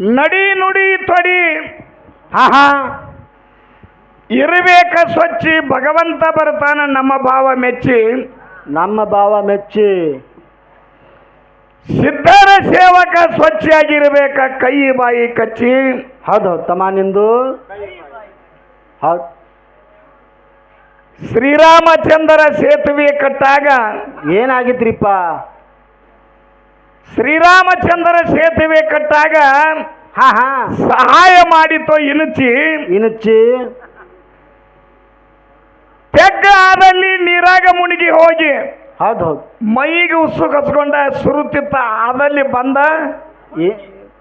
ನಡಿ ನುಡಿ ತೊಡಿ. ಆಹಾ. ಇರಬೇಕ ಸ್ವಚ್ಛಿ ಭಗವಂತ ಬರ್ತಾನ ನಮ್ಮ ಭಾವ ಮೆಚ್ಚಿ. ನಮ್ಮ ಭಾವ ಮೆಚ್ಚಿ. ಸಿದ್ಧರ ಸೇವಕ ಸ್ವಚ್ಛಿಯಾಗಿರ್ಬೇಕ ಕೈ ಬಾಯಿ ಕಚ್ಚಿ. ಹೌದು ಹೌದು ತಮ್ಮ ನಿಂದು. ಹೌದು. ಶ್ರೀರಾಮಚಂದ್ರ ಸೇತುವೆ ಕಟ್ಟಾಗ ಏನಾಗಿದ್ರಿಪ್ಪ ಶ್ರೀರಾಮಚಂದ್ರ ಸೇತುವೆ ಕಟ್ಟಾಗ ಹಾ ಹಾ. ಸಹಾಯ ಮಾಡಿತೋ ಇನುಚಿ. ಇನುಚಿ. ತೆಗ್ಗ ಆದಲ್ಲಿ ನೀರಾಗ ಮುಣಿಗಿ ಹೋಗಿ ಹೌದು ಹೌದು. ಮೈಗೆ ಉಸು ಕಸ್ಕೊಂಡ ಸುರುತ್ತಿತ್ತ ಆದಲ್ಲಿ ಬಂದ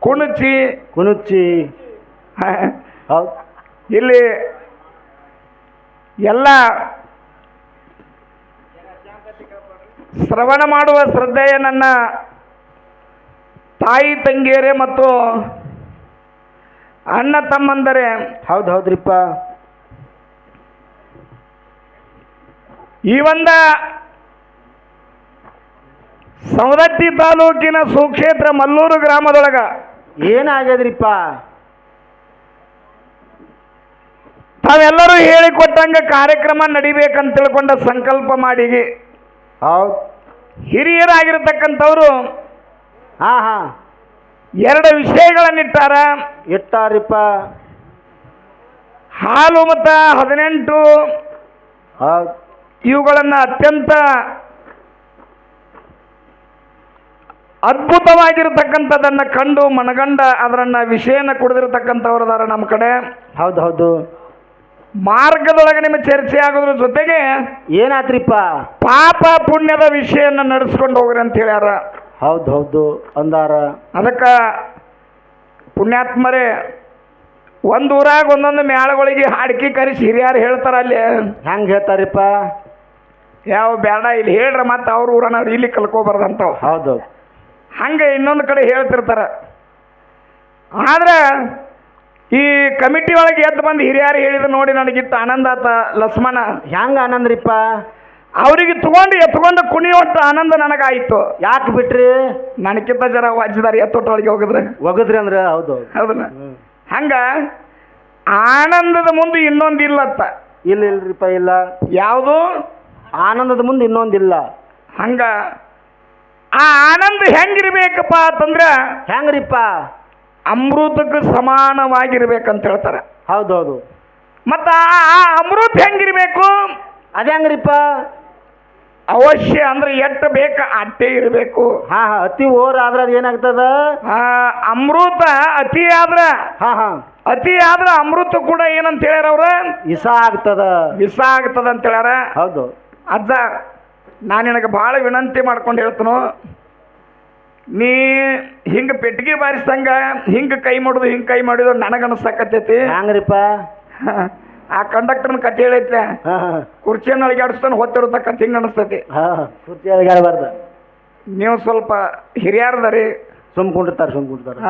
ಕುಣುಚಿ. ಕುಣುಚಿ. ಹೌದು. ಇಲ್ಲಿ ಎಲ್ಲ ಶ್ರವಣ ಮಾಡುವ ಶ್ರದ್ಧೆಯ ನನ್ನ ತಾಯಿ ತಂಗಿಯರೇ ಮತ್ತು ಅಣ್ಣ ತಮ್ಮಂದರೆ. ಹೌದು ಹೌದ್ರಿಪ್ಪ. ಈ ಒಂದ ಸವದತ್ತಿ ತಾಲೂಕಿನ ಸುಕ್ಷೇತ್ರ ಮಲ್ಲೂರು ಗ್ರಾಮದೊಳಗ. ಏನಾಗ್ಯದ್ರಿಪ್ಪ? ತಾವೆಲ್ಲರೂ ಹೇಳಿಕೊಟ್ಟಂಗೆ ಕಾರ್ಯಕ್ರಮ ನಡಿಬೇಕಂತ ತಿಳ್ಕೊಂಡ ಸಂಕಲ್ಪ ಮಾಡಿಗೆ. ಹೌದು. ಹಿರಿಯರಾಗಿರ್ತಕ್ಕಂಥವ್ರು ಹಾ ಹಾ. ಎರಡು ವಿಷಯಗಳನ್ನಿಟ್ಟಾರ. ಇಟ್ಟಾರಿಪ್ಪ. ಹಾಲು ಮತ್ತು ಹದಿನೆಂಟು. ಹೌದು. ಇವುಗಳನ್ನು ಅತ್ಯಂತ ಅದ್ಭುತವಾಗಿರ್ತಕ್ಕಂಥದ್ದನ್ನು ಕಂಡು ಮನಗಂಡ ಅದರನ್ನು ವಿಷಯನ ಕುಡಿದಿರತಕ್ಕಂಥವ್ರದಾರ ನಮ್ಮ ಕಡೆ. ಹೌದು ಹೌದು. ಮಾರ್ಗದೊಳಗೆ ನಿಮ್ಮ ಚರ್ಚೆ ಆಗೋದ್ರ ಜೊತೆಗೆ ಏನಾತ್ರಿಪ್ಪ? ಪಾಪ ಪುಣ್ಯದ ವಿಷಯನ ನಡೆಸ್ಕೊಂಡು ಹೋಗ್ರಿ ಅಂತ ಹೇಳ್ಯಾರ. ಹೌದು ಹೌದು ಅಂದಾರ. ಅದಕ್ಕೆ ಪುಣ್ಯಾತ್ಮರೇ ಒಂದು ಊರಾಗ ಒಂದೊಂದು ಮ್ಯಾಳಗಳಿಗೆ ಹಾಡ್ಕಿ ಕರೆಸಿ ಹಿರಿಯರು ಹೇಳ್ತಾರ ಅಲ್ಲಿ. ಹೆಂಗೆ ಹೇಳ್ತಾರಪ್ಪ? ಯಾವ ಬೇಡ ಇಲ್ಲಿ ಹೇಳ್ರ ಮತ್ತೆ ಅವ್ರ ಊರನವ್ರು ಇಲ್ಲಿ ಕಲ್ಕೋಬಾರ್ದಂತಾವ್. ಹೌದು ಹಂಗೆ ಇನ್ನೊಂದು ಕಡೆ ಹೇಳ್ತಿರ್ತಾರ. ಆದ್ರೆ ಈ ಕಮಿಟಿ ಒಳಗೆ ಎದ್ದು ಬಂದು ಹಿರಿಯರು ಹೇಳಿದ ನೋಡಿ ನನಗಿತ್ತು ಆನಂದ ಆತ ಲಕ್ಷ್ಮಣ ಹೆಂಗೆ ಆನಂದ್ರಿಪ್ಪ? ಅವರಿಗೆ ತಗೊಂಡು ಎತ್ಕೊಂಡು ಕುಣಿಯುವಂಥ ಆನಂದ ನನಗಾಯಿತು. ಯಾಕೆ ಬಿಟ್ರಿ? ನನಗಿಂತ ಜರ ವಾಜಿದಾರ ಎತ್ತೊಟ್ಟೊಳಗೆ ಹೋಗಿದ್ರೆ. ಒಗದ್ರಿ ಅಂದ್ರೆ? ಹೌದು ಹೌದಲ್ಲ? ಹ್ಮ್. ಹಂಗ ಆನಂದದ ಮುಂದೆ ಇನ್ನೊಂದು ಇಲ್ಲತ್ತ ಇಲ್ಲ ಇಲ್ರಿಪ್ಪ ಇಲ್ಲ. ಯಾವುದು? ಆನಂದದ ಮುಂದೆ ಇನ್ನೊಂದಿಲ್ಲ. ಹಂಗ ಆ ಆನಂದ ಹೆಂಗಿರ್ಬೇಕಪ್ಪ ಅಂತಂದ್ರೆ ಹೆಂಗ್ರಿಪ್ಪ? ಅಮೃತಕ್ಕೆ ಸಮಾನವಾಗಿರ್ಬೇಕಂತ ಹೇಳ್ತಾರೆ. ಹೌದು ಹೌದು. ಮತ್ತ ಆ ಆ ಅಮೃತ ಹೆಂಗಿರ್ಬೇಕು? ಅದೇ ಹೆಂಗ್ರಿಪ್ಪ? ಅವಶ್ಯ ಅಂದ್ರೆ ಎಷ್ಟು ಬೇಕ ಅಟ್ಟೆ ಇರಬೇಕು. ಹಾ ಹಾ ಅತಿ ಓರ್ ಆದ್ರೆ ಅದೇನಾಗ್ತದ ಆ ಅಮೃತ ಅತಿ ಆದ್ರ. ಹಾ ಹಾ. ಅತಿ ಆದ್ರ ಅಮೃತ ಕೂಡ ಏನಂತ ಹೇಳ್ಯಾರ ಅವ್ರ? ಇಸ ಆಗ್ತದ. ವಿಷ ಆಗ್ತದ ಅಂತ ಹೇಳ್ಯಾರ? ಹೌದು. ಅಜ್ಜ ನಾನು ನಿನಗೆ ಭಾಳ ವಿನಂತಿ ಮಾಡ್ಕೊಂಡು ಹೇಳ್ತನು. ನೀ ಹಿಂಗೆ ಪೆಟ್ಟಿಗೆ ಬಾರಿಸ್ದಂಗ ಹಿಂಗೆ ಕೈ ಮಾಡುದು ಹಿಂಗೆ ಕೈ ಮಾಡಿದ್ರು ನನಗನ್ಸಕತ್ತೈತಿ. ಹೆಂಗ್ರಿಪ್ಪ ಆ ಕಂಡಕ್ಟರ್ನ ಕತೆ ಹೇಳೈತೆ ಕುರ್ಚಿಯನ್ನು ಅಳಗಾಡಿಸ್ತಾನೆ ಹೊತ್ತಿರತಕ್ಕಂತ ಹಿಂಗೆ ಅನಿಸ್ತತಿ. ಕುರ್ಚಿ ಅಳಗಾಡಬಾರ್ದ. ನೀವು ಸ್ವಲ್ಪ ಹಿರಿಯರ್ದರಿ. ಸುಮ್ ಕುಂಡಿರ್ತಾರೆ ಸುಮ್ ಕುಂಡಿರ್ತಾರೆ.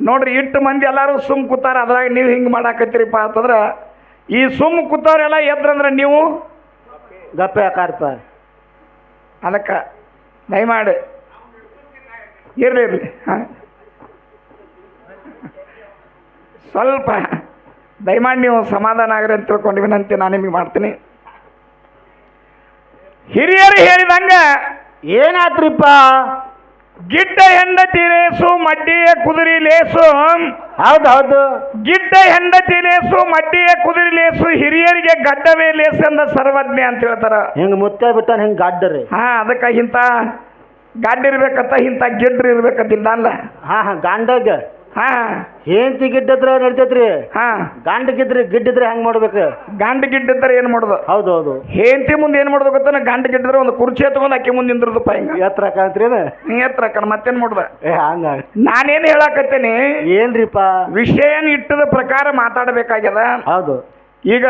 ನೋಡ್ರಿ ಇಟ್ಟು ಮಂದಿ ಎಲ್ಲರೂ ಸುಮ್ ಕೂತಾರ ಅದ್ರಾಗ ನೀವು ಹಿಂಗೆ ಮಾಡಾಕತ್ತೀರಿಪ್ಪ ಅಂತಂದ್ರೆ ಈ ಸುಮ್ ಕೂತವ್ರೆಲ್ಲ ಎದ್ರಂದ್ರೆ ನೀವು? ಗಪ್ಪೆ ಹಾಕಾರಪ್ಪ ಅದಕ್ಕೆ ದಯಮಾಡಿ. ಇರಲಿ ಇರಲಿ. ಹಾಂ. ಸ್ವಲ್ಪ. ದಯಮಾಡಿ ನೀವು ಸಮಾಧಾನ ಆಗ್ರಿ ಅಂತ ತಿಳ್ಕೊಂಡು ವಿನಂತಿ ನಾನು ನಿಮಗೆ ಮಾಡ್ತೀನಿ. ಹಿರಿಯರು ಹೇಳಿದಂಗ ಏನಾತ್ರಿಪ್ಪ ಗಿಡ್ಡ ಹೆಂಡತಿ ಲೇಸು ಮಡ್ಡಿಯ ಕುದುರಿ ಲೇಸು. ಹೌದು ಹೌದು. ಗಿಡ್ಡ ಹೆಂಡತಿ ಲೇಸು ಮಡ್ಡಿಯ ಕುದುರಿ ಲೇಸು ಹಿರಿಯರಿಗೆ ಗಡ್ಡವೇ ಲೇಸು ಅಂದ ಸರ್ವಜ್ಞ ಅಂತ ಹೇಳ್ತಾರ. ಹಿಂಗ ಮುತ್ತ ಬಿಟ್ಟಾನ ಗಡ್ಡ ರೀ. ಹಾ ಅದಕ್ಕೆ ಇಂಥ ಗಡ್ಡ ಇರ್ಬೇಕಂತ ಇಂಥ ಗಿಡ್ಡ್ರಿ ಇರ್ಬೇಕಂತಿಲ್ಲ ಅಲ್ಲ? ಹಾ ಹಾ ಗಂಡಗ. ಹಾ. ಹೆಂಡತಿ ಗಿಡ್ಡದ್ರ ನಡಿತೈತ್ರಿ? ಹಾ. ಗಂಡ ಗಿದ್ರಿ ಗಿಡ್ಡಿದ್ರೆ ಹೆಂಗ್ ಮಾಡ್ಬೇಕು? ಗಂಡ ಗಿಡ್ಡ ಏನ್ ಮಾಡೋದು? ಹೌದು ಹೌದು ಹೆಂಡತಿ ಮುಂದೆ ಏನು ಮಾಡೋದು ಗೊತ್ತಾನ? ಗಂಡ ಗಿಡ್ಡಿದ್ರೆ ಒಂದು ಕುರ್ಚಿ ಎತ್ಕೊಂಡು ಅಕ್ಕಿ ಮುಂದೆ ನಿಂದ್ರದಪ್ಪ ಹಿಂಗ. ಎತ್ತರ ಕಾಣ್ತ್ರಿ? ನೀ ಎತ್ತರ ಕಣ ಮತ್ತೇನ್ ಮಾಡ್ದ? ಏ ಹಂಗ. ನಾನೇನು ಹೇಳಾಕತ್ತೇನಿ? ಏನ್ರಿಪ್ಪ ವಿಷಯ ಇಟ್ಟದ ಪ್ರಕಾರ ಮಾತಾಡಬೇಕಾಗ್ಯದ? ಹೌದು. ಈಗ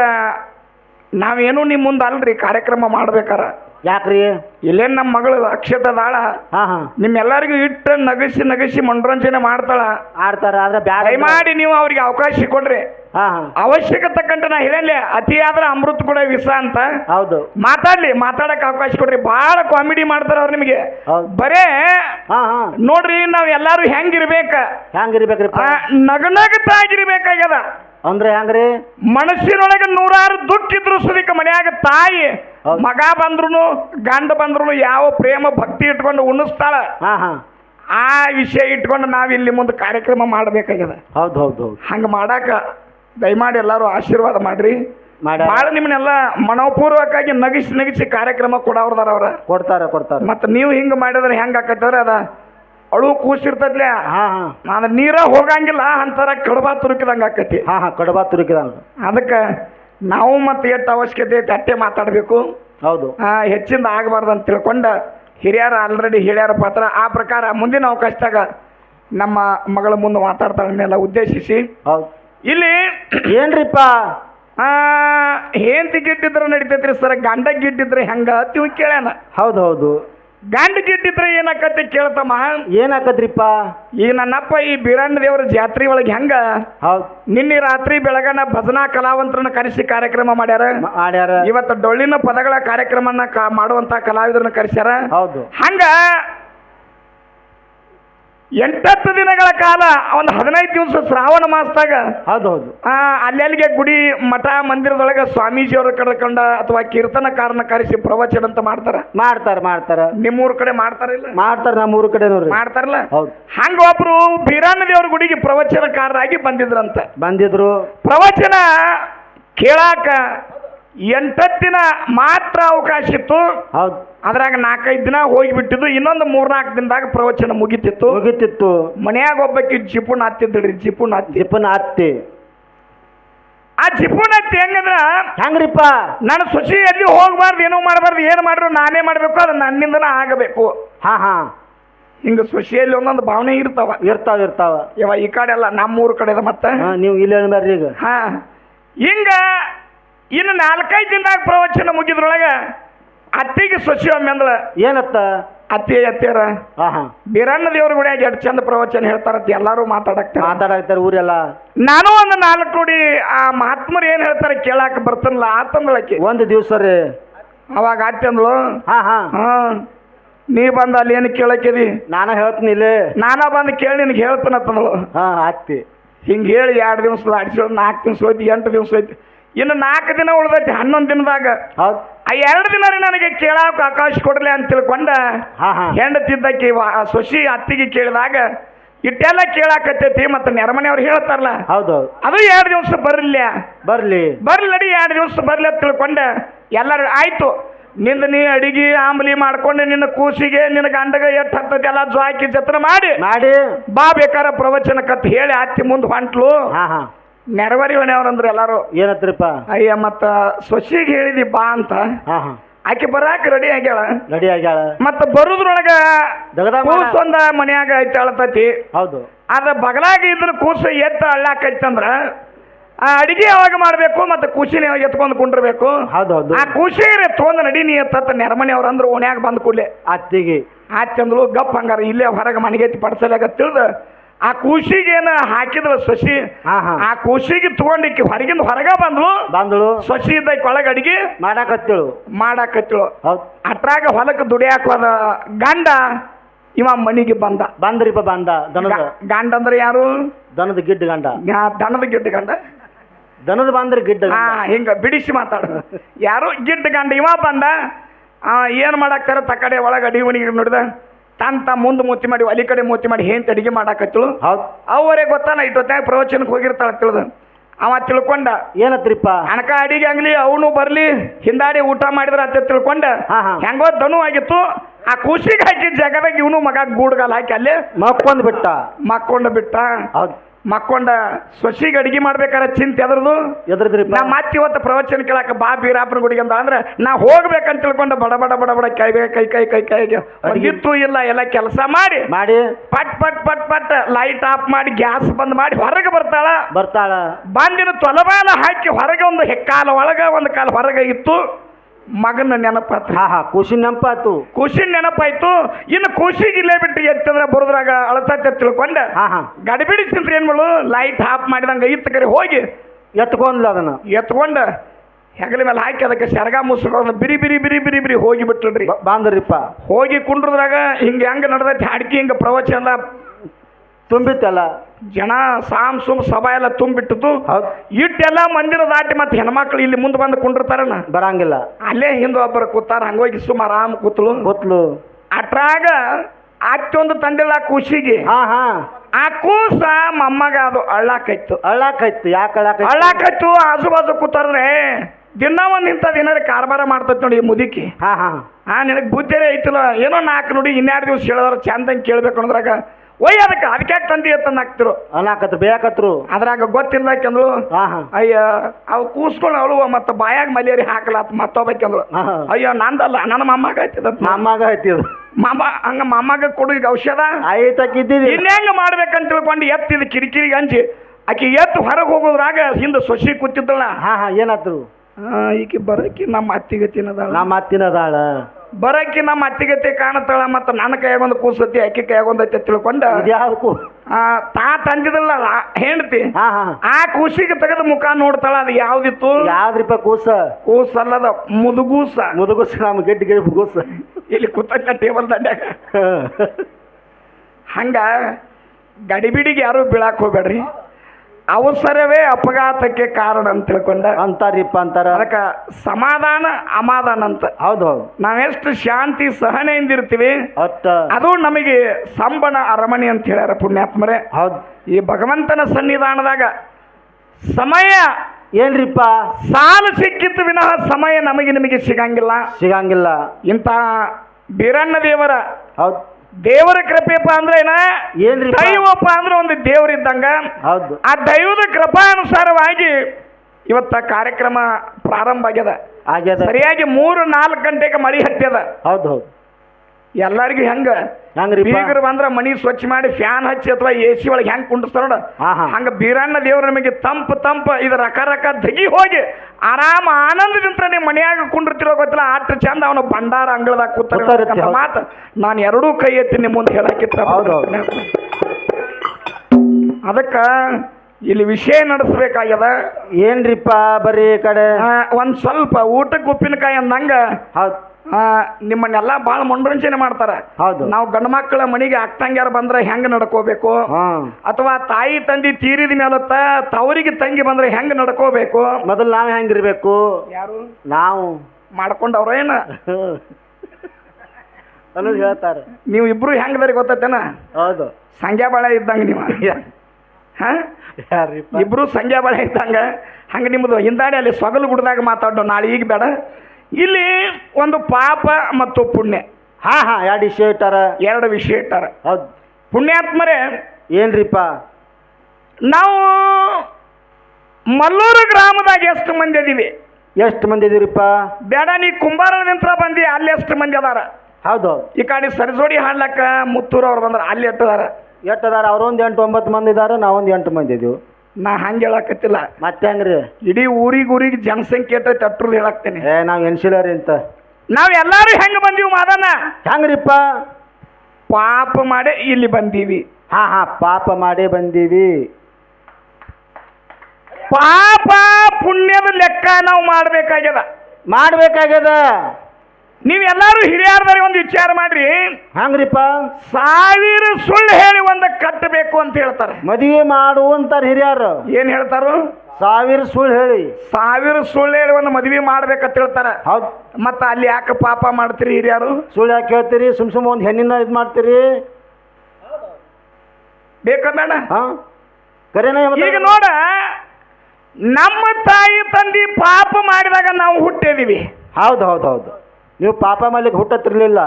ನಾವೇನು ನಿಮ್ಮ ಮುಂದೆ ಅಲ್ರಿ ಕಾರ್ಯಕ್ರಮ ಮಾಡ್ಬೇಕಾರ? ಯಾಕ್ರಿ? ಇಲ್ಲೇನು ನಮ್ಮ ಮಗಳು ಅಕ್ಷತ ದಾಳ ಹಾ ಹಾ. ನಿಮ್ಮೆಲ್ಲರಿಗೂ ಇಟ್ಟು ನಗಸಿ ನಗಸಿ ಮನರಂಜನೆ ಮಾಡ್ತಾಳ. ಆಡ್ತಾರ ಆದ್ರೆ ಬ್ಯಾಡ ಮಾಡಿ ನೀವು ಅವ್ರಿಗೆ ಅವಕಾಶ ಕೊಡ್ರಿ. ಹಾ ಹಾ. ಅವಶ್ಯಕ ತಕ್ಕಂತೆ ನಾ ಹೇಳಲಿ ಅತಿಯಾದ್ರೆ ಅಮೃತ ಕೂಡ ವಿಷ ಅಂತ. ಹೌದು. ಮಾತಾಡ್ಲಿ ಮಾತಾಡಕ್ ಅವಕಾಶ ಕೊಡ್ರಿ. ಬಹಳ ಕಾಮಿಡಿ ಮಾಡ್ತಾರ ಅವ್ರು ನಿಮಗೆ. ಹೌದು. ಬರೇ ಹಾ ಹಾ. ನೋಡ್ರಿ ನಾವ್ ಎಲ್ಲಾರು ಹೆಂಗಿರ್ಬೇಕ? ಹೆಂಗಿರ್ಬೇಕ್ರಿ? ನಗನಗತಾಗಿರ್ಬೇಕಾಗ್ಯದ. ಅಂದ್ರೆ ಹೆಂಗ್ರಿ? ಮನಸ್ಸಿನೊಳಗೆ ನೂರಾರು ದುಃಖ ಇದ್ರು ಸುದಿಕ ಮನ್ಯಾಗ ತಾಯಿ ಮಗ ಬಂದ್ರು ಗಂಡ ಬಂದ್ರು ಯಾವ ಪ್ರೇಮ ಭಕ್ತಿ ಇಟ್ಕೊಂಡು ಉಣಿಸ್ತಾಳ? ಹಾ ಹಾ. ಆ ವಿಷಯ ಇಟ್ಕೊಂಡು ನಾವು ಇಲ್ಲಿ ಮುಂದೆ ಕಾರ್ಯಕ್ರಮ ಮಾಡ್ಬೇಕಾಗ್ಯದ. ಹೌದು ಹೌದು ಹೌದು. ಹಂಗ ಮಾಡಾಕ ದಯಮಾಡಿ ಎಲ್ಲರೂ ಆಶೀರ್ವಾದ ಮಾಡ್ರಿ. ಬಹಳ ಬಾಳ ನಿಮ್ಮನ್ನೆಲ್ಲ ಮನೋಪೂರ್ವಕವಾಗಿ ನಗಿಸಿ ನಗಿಸಿ ಕಾರ್ಯಕ್ರಮ ಕೊಡವ್ರದಾರ ಅವ್ರ. ಕೊಡ್ತಾರ ಕೊಡ್ತಾರ. ಮತ್ತ ನೀವು ಹಿಂಗೆ ಮಾಡಿದ್ರೆ ಹೆಂಗೆ ಆಕತ್ತಾರ ಅದ? ಅಳು ಕೂಸಿರ್ತದ್ಲೆ? ಹಾ ಹಾ. ನಾನು ನೀರ ಹೋಗಂಗಿಲ್ಲ ಅಂತಾರ ಕಡಬಾ ತುರುಕಿದಂಗ ಆಕತಿ. ಹಾ ಹಾ ಕಡಬ ತುರುಕಿದಂಗೆ. ಅದಕ್ಕೆ ನಾವು ಮತ್ತೆ ಎಷ್ಟು ಅವಶ್ಯಕತೆ ಐತೆ ಅಟ್ಟೆ ಮಾತಾಡಬೇಕು. ಹೌದು. ಹೆಚ್ಚಿಂದ ಆಗಬಾರ್ದು ಅಂತ ತಿಳ್ಕೊಂಡ ಹಿರಿಯರ ಆಲ್ರೆಡಿ ಹಿರಿಯರ ಪಾತ್ರ. ಆ ಪ್ರಕಾರ ಮುಂದಿನ ಅವಕಾಶದಾಗ ನಮ್ಮ ಮಗಳ ಮುಂದೆ ಮಾತಾಡ್ತಾಳನ್ನೆಲ್ಲ ಉದ್ದೇಶಿಸಿ. ಹೌದು. ಇಲ್ಲಿ ಏನ್ರಿಪ್ಪ? ಹೆಂಡ್ತಿ ಗಿಟ್ಟಿದ್ರೆ ನಡಿತೈತ್ರಿ ಸರ್? ಗಂಡ ಗಿಟ್ಟಿದ್ರೆ ಹೆಂಗ ತಿವ್ ಕೇಳ್ಯಾನ. ಹೌದು ಹೌದು. ಗಂಡ ಗಿಟ್ಟಿದ್ರೆ ಏನಾಕತಿ ಕೇಳ್ತಮ್ಮ? ಏನಾಕತ್ರಿಪ್ಪ? ಈ ನನ್ನಪ್ಪ ಈ ಬೀರಣ್ಣ ದೇವರ ಜಾತ್ರೆ ಒಳಗೆ ಹೆಂಗ? ಹೌದು. ನಿನ್ನೆ ರಾತ್ರಿ ಬೆಳಗನ ಭಜನಾ ಕಲಾವಂತರನ್ನ ಕರೆಸಿ ಕಾರ್ಯಕ್ರಮ ಮಾಡ್ಯಾರ. ಮಾಡ್ಯಾರ. ಇವತ್ತು ಡೊಳ್ಳಿನ ಪದಗಳ ಕಾರ್ಯಕ್ರಮನ ಮಾಡುವಂತ ಕಲಾವಿದರನ್ನ ಕರೆಸ್ಯಾರ. ಹೌದು. ಹಂಗ ಎಂಟತ್ತು ದಿನಗಳ ಕಾಲ ಒಂದು ಹದಿನೈದು ದಿವಸ ಶ್ರಾವಣ ಮಾಸದಾಗ ಹೌದು ಹೌದು. ಆ, ಅಲ್ಲಲ್ಲಿಗೆ ಗುಡಿ ಮಠ ಮಂದಿರದೊಳಗೆ ಸ್ವಾಮೀಜಿಯವ್ರ ಕರ್ಕೊಂಡ ಅಥವಾ ಕೀರ್ತನಕಾರನ ಕರೆಸಿ ಪ್ರವಚನ ಅಂತ ಮಾಡ್ತಾರ? ಮಾಡ್ತಾರ ಮಾಡ್ತಾರ. ನಿಮ್ಮೂರ ಕಡೆ ಮಾಡ್ತಾರಿಲ್ಲ ಮಾಡ್ತಾರ ನಮ್ಮೂರ ಕಡೆ ಮಾಡ್ತಾರಲ್ಲ? ಹೌದು. ಹಂಗ ಒಬ್ರು ಬೀರಾನ ದೇವ್ರ ಗುಡಿಗೆ ಪ್ರವಚನಕಾರರಾಗಿ ಬಂದಿದ್ರಂತ. ಬಂದಿದ್ರು. ಪ್ರವಚನ ಕೇಳಾಕ ಎಂಟತ್ತಿನ ಮಾತ್ರ ಅವಕಾಶ ಇತ್ತು. ಹೌದು. ಅದ್ರಾಗ ನಾಲ್ಕೈದು ದಿನ ಹೋಗಿಬಿಟ್ಟಿದ್ದು ಇನ್ನೊಂದು ಮೂರ್ನಾಲ್ಕು ದಿನದಾಗ ಪ್ರವಚನ ಮುಗಿತಿತ್ತು. ಮುಗಿತಿತ್ತು. ಮನ್ಯಾಗ ಒಬ್ಬಾಕಿ ಜಿಪುಣ ಹತ್ತಿದ್ರಿ ಜಿಪುಣ ಹತ್ತಿ. ಜಿಪ್ಪನ ಹತ್ತಿ. ಆ ಜಿಪುಣ ಹತ್ತಿ ಹೆಂಗಂದ್ರ? ಹೆಂಗ್ರಿಪ್ಪ? ನನ್ನ ಸುಶಿ ಎಲ್ಲಿ ಹೋಗ್ಬಾರ್ದು ಏನೂ ಮಾಡಬಾರ್ದು ಏನು ಮಾಡ್ರು ನಾನೇ ಮಾಡಬೇಕು ಅದು ನನ್ನಿಂದನ ಆಗಬೇಕು. ಹಾ ಹಾ. ಹಿಂಗ ಸುಶಿಯಲ್ಲಿ ಒಂದೊಂದು ಭಾವನೆ ಇರ್ತಾವ. ಇರ್ತಾವ ಇರ್ತಾವ. ಇವ ಈ ಕಡೆ ಅಲ್ಲ ನಮ್ಮೂರ ಕಡೆದ ಮತ್ತೆ? ಹಾ ನೀವು ಇಲ್ಲಿ ಬರ್ರಿ ಈಗ. ಹಾ. ಹಿಂಗ ಇನ್ನು ನಾಲ್ಕೈದು ದಿನದಾಗ ಪ್ರವಚನ ಮುಗಿದ್ರೊಳಗ ಅತ್ತಿಗೆ ಸೊಸಿ ಅಂದಳ ಏನತ್ತ? ಅತ್ತಿ ಅತ್ತಿಯರ ಬೀರಣ್ಣ ದೇವ್ರ ಗುಡಿಯಾಗ ಎಷ್ಟು ಚಂದ ಪ್ರವಚನ ಹೇಳ್ತಾರಂತ ಎಲ್ಲರೂ ಮಾತಾಡಕ್ತಾರೆ. ಮಾತಾಡಕ್ತಾರ ಊರೆಲ್ಲ? ನಾನು ಒಂದು ನಾಲ್ಕು ನೋಡಿ ಆ ಮಹಾತ್ಮರು ಏನ್ ಹೇಳ್ತಾರೆ ಕೇಳಾಕ ಬರ್ತನಲ್ಲ ಆತಂದಳಕ್ಕೆ ಒಂದು ದಿವ್ಸ ರೀ. ಅವಾಗ ಆತಿ ಅಂದ್ಳು ಹಾ ಹಾ. ನೀ ಬಂದ ಅಲ್ಲಿ ಏನು ಕೇಳಕ್ಕಿದಿ ನಾನು ಹೇಳ್ತೀನಿ ಇಲ್ಲಿ. ನಾನ ಬಂದು ಕೇಳಿ ನಿನಗೆ ಹೇಳ್ತಾನತ್ತಂದಳು ಹಾ ಅತ್ತಿ ಹಿಂಗೆ ಹೇಳಿ ಎರಡು ದಿವಸ ಅಡಿಸೋದು ನಾಲ್ಕು ದಿವ್ಸ ಹೋಯ್ತು ಎಂಟು ದಿವ್ಸ ಹೋಯ್ತು. ಇನ್ನು ನಾಲ್ಕು ದಿನ ಉಳ್ದೈತಿ ಹನ್ನೊಂದು ದಿನದಾಗ. ಹೌದು. ಆ ಎರಡು ದಿನ ರೀ ನನಗೆ ಕೇಳಾಕ ಅವಕಾಶ ಕೊಡ್ಲಿ ಅಂತ ತಿಳ್ಕೊಂಡ ಹಾ ಹಾ. ಹೆಂಡತಿದ್ದಕ್ಕೆ ಸೊಸಿ ಅತ್ತಿಗೆ ಕೇಳಿದಾಗ ಇಟ್ಟೆಲ್ಲ ಕೇಳಾಕತ್ತೈತಿ ಮತ್ತೆ ನೆರಮನೆಯವ್ರು ಹೇಳ್ತಾರಲ್ಲ. ಹೌದು. ಅದು ಎರಡು ದಿವಸ ಬರಲಿಲ್ಲ. ಬರ್ಲಿ. ಬರ್ಲಿ ನಡಿ ಎರಡು ದಿವಸ ಬರ್ಲಿ ಅಂತ ತಿಳ್ಕೊಂಡೆ ಎಲ್ಲರೂ ಆಯ್ತು. ನಿಂದ ನೀ ಅಡಿಗೆ ಆಂಬಲಿ ಮಾಡ್ಕೊಂಡು ನಿನ್ನ ಕೂಸಿಗೆ ನಿನ್ನ ಗಂಡಗ ಎಷ್ಟು ಹತ್ತೈತಿ ಎಲ್ಲ ಜ್ವಾಕಿ ಜತನ ಮಾಡಿ ಮಾಡಿ. ಬಾ ಬೇಕಾರ ಪ್ರವಚನಕ್ಕಂತ ಹೇಳಿ ಅತ್ತಿ ಮುಂದೆ ಹೊಂಟ್ಲು. ಹಾ ಹಾ. ನೆರವರಿ ಹೊಣೆಯವ್ರಂದ್ರು ಎಲ್ಲಾರು ಏನತ್ರಿಪ್ಪ ಅಯ್ಯ ಮತ್ತ ಸೊಸಿಗೆ ಹೇಳಿದಿ ಬಾ ಅಂತ. ಹಾ ಹಾ. ಆಕೆ ಬರಾಕ ರೆಡಿ ಆಗ್ಯಾಳ. ರೆಡಿ ಆಗ್ಯಾಳ. ಮತ್ತ ಬರುದ್ರೊಳಗ ದಗದಾಗ ಕೂಸು ಒಂದ ಮನ್ಯಾಗ ಐತೆ ಅಳತತಿ ಹೌದು. ಅದ ಬಗಲಾಗಿ ಇದ್ರ ಕೂಸು ಎತ್ತ ಅಳ್ಳಾಕೈತಂದ್ರ ಆ ಅಡಿಗೆ ಯಾವಾಗ ಮಾಡ್ಬೇಕು ಮತ್ತೆ ಕೂಸಿನ ಯಾವಾಗ ಎತ್ಕೊಂಡು ಕುಂಡಿರ್ಬೇಕು? ಹೌದು ಹೌದು. ಆ ಖುಷಿ ತೊಗೊಂಡ್ ನಡಿ ನೀ ಎತ್ತ ನೆರಮನೆ ಅವ್ರ ಅಂದ್ರೆ ಓಣ್ಯಾಗ ಬಂದ್ ಕೂಡ್ಲೆ. ಅತ್ತಿಗೆ ಆಚಂದ್ರು ಗಪ್ ಹಂಗಾರ ಇಲ್ಲೇ ಹೊರಗೆ ಮನೆಗೆ ಪಡ್ಸಲಾಗ ತಿಳಿದ? ಆ ಕೂಸಿಗೇನ ಏನ ಸೊಸಿ ಸಸಿ? ಹಾ ಆ ಕೂಸಿಗೆ ತಗೊಂಡಿಕ್ಕಿ ಹೊರಗಿಂದ ಹೊರಗ ಬಂದ್ಲು ಬಂದಳು. ಸಸಿ ಇದ್ದ ಒಳಗೆ ಅಡಿಗೆ? ಮಾಡಾಕತ್ತೇಳು. ಮಾಡಾಕತ್ತಿಳು. ಹೌದು. ಅಟ್ರಾಗ ಹೊಲಕ್ಕೆ ದುಡಿಯಾಕ ಹೋದ ಗಂಡ ಇವ ಮನಿಗೆ ಬಂದ. ಬಂದ್ರಿಪ್ಪ ಬಂದ. ದನದ. ಗ- ಗಂಡ ಅಂದ್ರೆ ಯಾರು? ದನದ ಗಿಡ್ಡ ಗಂಡ. ದನದ ಗಿಡ್ಡ ಗಂಡ? ದನದ ಬಂದ್ರೆ ಗಿಡ್ಡ ಹಾ ಗಂಡ ಹಿಂಗ ಬಿಡಿಸಿ ಮಾತಾಡ. ಯಾರು? ಗಿಡ್ಡ ಗಂಡ ಇವ ಬಂದ. ಆ, ಏನ್ ಮಾಡಾಕ್ತಾರ ತಕಡೆ ಒಳಗೆ ಅಡಿ ಮನಿಗೆ ನೋಡಿದ? ತನ್ ತಮ್ಮ ಮುಂದೆ ಮೂತಿ ಮಾಡಿ ಒಲಿ ಕಡೆ ಮೂತಿ ಮಾಡಿ ಹೇಂತ ಅಡಿಗೆ ಮಾಡಾಕತ್ತಳು. ಹೌದು. ಅವರೇ ಗೊತ್ತಾನ ಇಟ್ಟೊತ್ತಾಗ ಪ್ರವಚನಕ್ಕೆ ಹೋಗಿರ್ತಾಳ ತಿಳಿದ. ಅವ ತಿಳ್ಕೊಂಡ ಏನತ್ರಿಪ್ಪ? ಅಣಕ ಅಡಿಗೆ ಅಂಗಲಿ ಅವನು ಬರ್ಲಿ ಹಿಂದಾಡಿ ಊಟ ಮಾಡಿದ್ರ ಅಂತ ತಿಳ್ಕೊಂಡ. ಹೆಂಗೋ ದನು ಆಗಿತ್ತು. ಆ ಖುಷಿಗೆ ಹಾಕಿದ ಜಾಗದಾಗ ಇವನು ಮಗ ಗೂಡ್ಗಾಲ್ ಹಾಕಿ ಅಲ್ಲಿ ಮಕ್ಕೊಂಡು ಬಿಟ್ಟ ಮಕ್ಕೊಂಡು ಬಿಟ್ಟ. ಹೌದು. ಮಕ್ಕೊಂಡ ಸೊಸಿಗೆ ಅಡಿಗೆ ಮಾಡ್ಬೇಕಾರೆ ಚಿಂತೆ ಎದ್ರದು? ಎದ್ರದ್ರಿ ನಾ ಮತ್ತೆ ಇವತ್ತು ಪ್ರವಚನ ಕೇಳಾಕ ಬಾ ಬೀರಾಪನ ಗುಡಿಗೆ ಅಂತ ಅಂದ್ರೆ ನಾ ಹೋಗ್ಬೇಕಂತ ತಿಳ್ಕೊಂಡು ಬಡ ಬಡ ಬಡ ಬಡ ಕೈ ಕೈ ಕೈ ಕೈ ಕೈ ಕೈಗೆ ಒಂದಿತ್ತು ಇಲ್ಲ ಎಲ್ಲ ಕೆಲಸ ಮಾಡಿ. ಮಾಡಿ. ಪಟ್ ಪಟ್ ಪಟ್ ಪಟ್ ಲೈಟ್ ಆಫ್ ಮಾಡಿ ಗ್ಯಾಸ್ ಬಂದ್ ಮಾಡಿ ಹೊರಗೆ ಬರ್ತಾಳ. ಬರ್ತಾಳ. ಬಂದಿನ ತೊಲಬಾಲ ಹಾಕಿ ಹೊರಗೆ ಒಂದು ಹೆಕ್ಕಾಲ ಒಳಗ ಒಂದು ಕಾಲ ಹೊರಗೆ ಇತ್ತು. ಮಗನ ನೆನಪಾತ ಹಾ ಹಾ ಖುಷಿ ನೆನಪಾಯ್ತು. ಖುಷಿ ನೆನಪಾಯ್ತು. ಇನ್ನು ಖುಷಿಗಿಲ್ಲೇ ಇಲ್ಲೇ ಬಿಟ್ಟು ಎತ್ತಂದ್ರೆ ಬರೋದ್ರಾಗ ಅಳತತ್ತೆ ತಿಳ್ಕೊಂಡ. ಹಾ ಹಾ. ಗಡಿಬಿಡಿ ತಿಂದ್ರೆ ಏನ್ ಮಾಡು ಲೈಟ್ ಆಫ್ ಮಾಡಿದಂಗ ಇತ್ತು ಕರೆ ಹೋಗಿ ಎತ್ಕೊಂಡ್ಲ ಅದನ್ನ. ಎತ್ಕೊಂಡ ಹೆಗಲ ಮೇಲೆ ಹಾಕಿ ಅದಕ್ಕೆ ಸೆರಗ ಮುಸ್ಕೊಂಡು ಬಿರಿ ಬಿರಿ ಬಿರಿ ಬಿರಿ ಬಿರಿ ಹೋಗಿ ಬಿಟ್ರಿ ಬಾಂದ್ರಿಪ್ಪ. ಹೋಗಿ ಕುಂಡ್ರದ್ರಾಗ ಹಿಂಗೆ ಹೆಂಗೆ ನಡೆದೈತಿ ಹಾಡ್ಕಿ ಹಿಂಗೆ ಪ್ರವಚನ ಎಲ್ಲ ತುಂಬಿತ್ತಲ್ಲ? ಜನ ಸಾಮ್ ಸುಮ್ ಸಭಾ ಎಲ್ಲ ತುಂಬಿಟ್ಟಿದ್ದು. ಹೌದ್. ಇಟ್ಟೆಲ್ಲ ಮಂದಿರ ದಾಟಿ ಮತ್ತೆ ಹೆಣ್ಮಕ್ಳು ಇಲ್ಲಿ ಮುಂದೆ ಬಂದು ಕುಂಡಿರ್ತಾರನ? ಬರಂಗಿಲ್ಲ. ಅಲ್ಲೇ ಹಿಂದೆ ಒಬ್ಬರು ಕೂತಾರ ಹಂಗೋಗಿ ಸುಮ್ಮ ಆರಾಮ್ ಕೂತ್ಲು. ಕೂತ್ಲು. ಅಟ್ರಾಗ ಅತ್ತೊಂದು ತಂದಿಲ್ಲ ಖುಷಿಗೆ ಹಾ ಹಾ. ಆ ಕೂಸ ಮೊಮ್ಮಗ ಅದು ಅಳ್ಳಾಕೈತು ಅಳ್ಳಾಕೈತು ಯಾಕೆ ಅಳ್ಳಾಕೈತು ಅಳ್ಳಾಕೈತು ಆಜು ಬಾಜು ಕೂತಾರ್ರೆ ದಿನ ಒಂದು ಇಂಥದ್ದು ಏನಾರ ಕಾರ್ಬಾರ ಮಾಡ್ತೈತಿ ನೋಡಿ ಈ ಮುದುಕಿ. ಹಾ ಹಾ. ಹಾ ನಿನಗೆ ಬುದ್ಧಿರೇ ಐತಿಲ್ಲ ಏನೋ ನಾಲ್ಕು ನೋಡಿ ಇನ್ಯಾರು ದಿವಸ ಹೇಳಿದ್ರೆ ಚಂದಂಗೆ ಕೇಳ್ಬೇಕು ಅಂದ್ರಾಗ ಒಯ್ ಅದಕ್ಕೆ ಅದಕ್ಕೆ ತಂದಿ ಅಂತ ಹಾಕ್ತಿರು ಅನ್ನಾಕತ್ರು ಬೇಕತ್ರು. ಅದ್ರಾಗ ಗೊತ್ತಿಲ್ಲ ಯಾಕೆಂದ್ರು ಹಾ ಹಾ. ಅಯ್ಯ ಅವ್ ಕೂಸ್ಕೊಂಡು ಅವಳು ಮತ್ತ ಬಾಯಾಗ ಮಲೇರಿ ಹಾಕಲಾತ್ ಹಾ. ಅಯ್ಯೋ ನಂದಲ್ಲ ನನ್ನ ಮಮ್ಮಗ ಆಯ್ತದ ನಮ್ಮಗ ಐತಿದ್ ಮಾಮ ಹಂಗ ಮಾಮಾಗ ಕೊಡು ಈಗ ಔಷಧ? ಆಯ್ತಕ್ಕಿದ್ದೀವಿ ಇನ್ನೇಂಗ ಮಾಡ್ಬೇಕಂತ ತಿಳ್ಕೊಂಡು ಎತ್ತಿದ ಕಿರಿಕಿರಿ ಹಂಚಿ ಆಕಿ ಎತ್ತು ಹೊರಗೆ ಹೋಗೋದ್ರಾಗ ಹಿಂದೆ ಸೊಸಿ ಕೂತಿದ್ದಳ. ಹಾ ಹಾ ಏನಾದ್ರು? ಈಕೆ ಬರಕಿ ನಮ್ಮ ಅತ್ತಿಗೆ ಅತ್ತಿಗತಿನದಾಳ ನಮ್ಮ ಅತ್ತಿನದಾಳ. ಬರಕಿ ನಮ್ಮ ಅತ್ತಿಗತ್ತಿ ಕಾಣತಾಳ ಮತ್ತು ನನ್ನ ಕೈಗೊಂದು ಒಂದು ಕೂಸತಿ ಅಕ್ಕಿ ಕೈಯಾಗ ಒಂದೈತೆ ತಿಳ್ಕೊಂಡ ಆ, ತಾ ತಂದಿದಲ್ಲ ಹೆಂಡತಿ. ಆ ಕೂಸಿಗೆ ತೆಗೆದು ಮುಖ ನೋಡ್ತಾಳ ಅದು ಯಾವ್ದಿತ್ತು? ಯಾವ್ದ್ರಿಪ್ಪ ಕೂಸ ಕೂಸ? ಅಲ್ಲದ ಮುದುಗೂಸ. ಮುದುಗೂಸ ನಮ್ಮ ಗಡ್ಡಿ ಗಡ್ಡಿ ಕೂಸ. ಇಲ್ಲಿ ಕೂತ ಟೇಬಲ್ ದಂಡ್ಯಾಗ ಹಂಗ ಗಡಿಬಿಡಿಗೆ ಯಾರು ಬೀಳಾಕ್ ಹೋಗ್ಬೇಡ್ರಿ. ಅವಸರವೇ ಅಪಘಾತಕ್ಕೆ ಕಾರಣ ಅಂತ ತಿಳ್ಕೊಂಡ. ಅಂತಾರಿಪ್ಪ ಅಂತಾರ ಅದಕ್ಕೆ ಸಮಾಧಾನ ಅಮಾಧಾನ ಅಂತ. ಹೌದು ಹೌದು. ನಾವೆಷ್ಟು ಶಾಂತಿ ಸಹನೆಯಿಂದ ಇರ್ತೀವಿ ಅದು ನಮಗೆ ಸಂಬಣ ಅರಮನೆ ಅಂತ ಹೇಳ್ಯಾರ ಪುಣ್ಯಾತ್ಮರೇ. ಹೌದು. ಈ ಭಗವಂತನ ಸನ್ನಿಧಾನದಾಗ ಸಮಯ ಏನ್ರಿಪ್ಪ? ಸಾಲು ಸಿಕ್ಕಿತ್ತು ವಿನಃ ಸಮಯ ನಮಗೆ ನಿಮಗೆ ಸಿಗಂಗಿಲ್ಲ. ಸಿಗಂಗಿಲ್ಲ. ಇಂಥ ಬೀರಣ್ಣ ದೇವರ ಹೌದು. ದೇವರ ಕೃಪೆಪ್ಪ ಅಂದ್ರೆ ಏನ? ಏನ್ರಿ ದೈವಪ್ಪ ಅಂದ್ರೆ ಒಂದು ದೇವರಿದ್ದಂಗ. ಹೌದು. ಆ ದೈವದ ಕೃಪಾನುಸಾರವಾಗಿ ಇವತ್ತ ಕಾರ್ಯಕ್ರಮ ಪ್ರಾರಂಭ ಆಗ್ಯದ. ಆಗ್ಯದ. ಸರಿಯಾಗಿ ಮೂರು ನಾಲ್ಕು ಗಂಟೆಗೆ ಮಳಿ ಹತ್ತದ ಹೌದು ಹೌದು. ಎಲ್ಲರಿಗೂ ಹೆಂಗ? ಹೆಂಗ್ರಿಪ್ಪ? ಬೀಗರು ಬಂದ್ರ ಮನಿ ಸ್ವಚ್ಛ ಮಾಡಿ ಫ್ಯಾನ್ ಹಚ್ಚಿ ಅಥವಾ ಎ ಸಿ ಒಳಗೆ ಹೆಂಗ್ ಕುಂಡಿಸ್ತಾರ ನೋಡ. ಹಂಗ ಬೀರಣ್ಣ ದೇವ್ರ ನಮಗೆ ತಂಪ ತಂಪ ಇದು ರಕ ರಕ ಧಗಿ ಹೋಗಿ ಆರಾಮ ಆನಂದದಿಂದ ನೀವು ಮನ್ಯಾಗ ಕುಂಡಿರ್ತಿರೋ ಗೊತ್ತಿಲ್ಲ. ಅಷ್ಟು ಚಂದ ಅವನು ಭಂಡಾರ ಅಂಗಳದಾಗ ಕೂತಾರೆ. ಮಾತು ನಾನು ಎರಡೂ ಕೈ ಎತ್ತಿ ನಿಮ್ಮ ಮುಂದೆ ಹೇಳಕ್ಕಿತ್ತ. ಅದಕ್ಕ ಇಲ್ಲಿ ವಿಷಯ ನಡೆಸ್ಬೇಕಾಗ್ಯದ. ಏನ್ರಿಪ್ಪ ಬರೀ ಕಡೆ? ಒಂದ್ ಸ್ವಲ್ಪ ಊಟಕ್ಕೆ ಉಪ್ಪಿನಕಾಯಿ ಅಂದಂಗ ಹೌದು. ನಿಮ್ಮನ್ನೆಲ್ಲ ಭಾಳ ಮನೋರಂಜನೆ ಮಾಡ್ತಾರೆ. ಹೌದು. ನಾವು ಗಂಡು ಮಕ್ಕಳ ಮನೆಗೆ ಅಕ್ಕಂಗ್ಯಾರ ಬಂದ್ರೆ ಹೆಂಗ್ ನಡ್ಕೋಬೇಕು? ಹಾ. ಅಥವಾ ತಾಯಿ ತಂದಿ ತೀರಿದ ಮೇಲತ್ತ ತವರಿಗೆ ತಂಗಿ ಬಂದ್ರೆ ಹೆಂಗ್ ನಡ್ಕೋಬೇಕು? ಮೊದಲು ನಾವ್ ಹೆಂಗಿರ್ಬೇಕು ಯಾರು? ನಾವು. ಮಾಡ್ಕೊಂಡವ್ರ ಏನ? ಅನ್ನೋದು ಹೇಳ್ತಾರೆ. ನೀವು ಇಬ್ರು ಹೆಂಗದಾರಿ ಗೊತ್ತೇನ ಹೌದು. ಸಂಜೆ ಬಾಳೆ ಇದ್ದಂಗ ನೀವು. ಹಾ? ಇಬ್ರು ಸಂಜೆ ಬಾಳೆ ಇದ್ದಂಗ. ಹಂಗ ನಿಮ್ದು ಹಿಂದಾಡಿ ಅಲ್ಲಿ ಸೊಗಲು ಗುಡ್ದಾಗ ಮಾತಾಡೋ ನಾಳೆ ಈಗ ಬೇಡ. ಇಲ್ಲಿ ಒಂದು ಪಾಪ ಮತ್ತು ಪುಣ್ಯ. ಹಾ ಹಾ ಎರಡು ವಿಷಯ ಇಟ್ಟಾರ? ಎರಡು ವಿಷಯ ಇಟ್ಟಾರ. ಹೌದು. ಪುಣ್ಯಾತ್ಮರೇ ಏನ್ರಿಪ್ಪ? ನಾವು ಮಲ್ಲೂರು ಗ್ರಾಮದಾಗ ಎಷ್ಟು ಮಂದಿ ಅದೀವಿ ಎಷ್ಟು ಮಂದಿ ಇದೀರಿಪ್ಪ? ಬೇಡ ನೀ ಕುಂಬಾರ ನಿಂತ್ರ ಬಂದಿ ಅಲ್ಲಿ ಎಷ್ಟು ಮಂದಿ ಅದಾರ? ಹೌದು ಈ ಕಡೆ ಸರಿಸೋಡಿ ಹಾಡ್ಲಕ್ಕ ಮುತ್ತೂರು ಅವ್ರು ಬಂದ್ರ ಅಲ್ಲಿ ಎಟ್ಟದಾರ? ಎಟ್ಟದಾರ? ಅವ್ರೊಂದು ಎಂಟು ಒಂಬತ್ತು ಮಂದಿ ಇದಾರ ನಾವೊಂದು ಎಂಟು ಮಂದಿ ಇದೀವಿ. ನಾ ಹಂಗೆ ಹೇಳಕತ್ತಿಲ್ಲ. ಮತ್ತೆ ಹೆಂಗ್ರಿ? ಇಡೀ ಊರಿಗೆ ಊರಿಗೆ ಜನಸಂಖ್ಯೆ ಐತೆ ಅಟ್ರದ್ದು ಹೇಳಾಕ್ತೇನೆ. ಏ ನಾವು ಎನ್ಸಿಲರಿ ಅಂತ ನಾವು ಎಲ್ಲರೂ ಹೆಂಗೆ ಬಂದೀವಿ ಮಾದನ ಹೆಂಗ್ರಿಪ್ಪ? ಪಾಪ ಮಾಡಿ ಇಲ್ಲಿ ಬಂದೀವಿ. ಹಾ ಹಾ ಪಾಪ ಮಾಡೇ ಬಂದೀವಿ. ಪಾಪ ಪುಣ್ಯದ ಲೆಕ್ಕ ನಾವು ಮಾಡಬೇಕಾಗ್ಯದ. ಮಾಡ್ಬೇಕಾಗ್ಯದ? ನೀವೆಲ್ಲಾರು ಹಿರಿಯರ್ದಾರಿ ಒಂದು ವಿಚಾರ ಮಾಡ್ರಿ. ಹಂಗ್ರಿಪ್ಪ? ಸಾವಿರ ಸುಳ್ಳು ಹೇಳಿ ಒಂದ ಕಟ್ಟಬೇಕು ಅಂತ ಹೇಳ್ತಾರೆ. ಮದುವೆ ಮಾಡು ಅಂತಾರೆ ಹಿರಿಯರು. ಏನ್ ಹೇಳ್ತಾರು? ಸಾವಿರ ಸುಳ್ಳು ಹೇಳಿ. ಸಾವಿರ ಸುಳ್ಳು ಹೇಳಿ ಒಂದು ಮದ್ವೆ ಮಾಡ್ಬೇಕಂತ ಹೇಳ್ತಾರೆ. ಹೌದು. ಮತ್ತೆ ಅಲ್ಲಿ ಯಾಕೆ ಪಾಪ ಮಾಡ್ತೀರಿ ಹಿರಿಯರು? ಸುಳ್ಳು ಯಾಕೆ ಹೇಳ್ತೀರಿ? ಸುಮ್ ಸುಮ್ ಒಂದು ಹೆಣ್ಣಿನ ಇದು ಮಾಡ್ತೀರಿ. ಬೇಕಂದ ಬೇಡ. ಹಾ? ಕರೆನ ಈಗ ನೋಡ ನಮ್ಮ ತಾಯಿ ತಂದಿ ಪಾಪ ಮಾಡಿದಾಗ ನಾವು ಹುಟ್ಟಿದೀವಿ. ಹೌದು ಹೌದು ಹೌದು. ನೀವು ಪಾಪ ಮಾಡ್ಲಿಕ್ಕೆ ಹುಟ್ಟತ್ತಿರಲಿಲ್ಲ.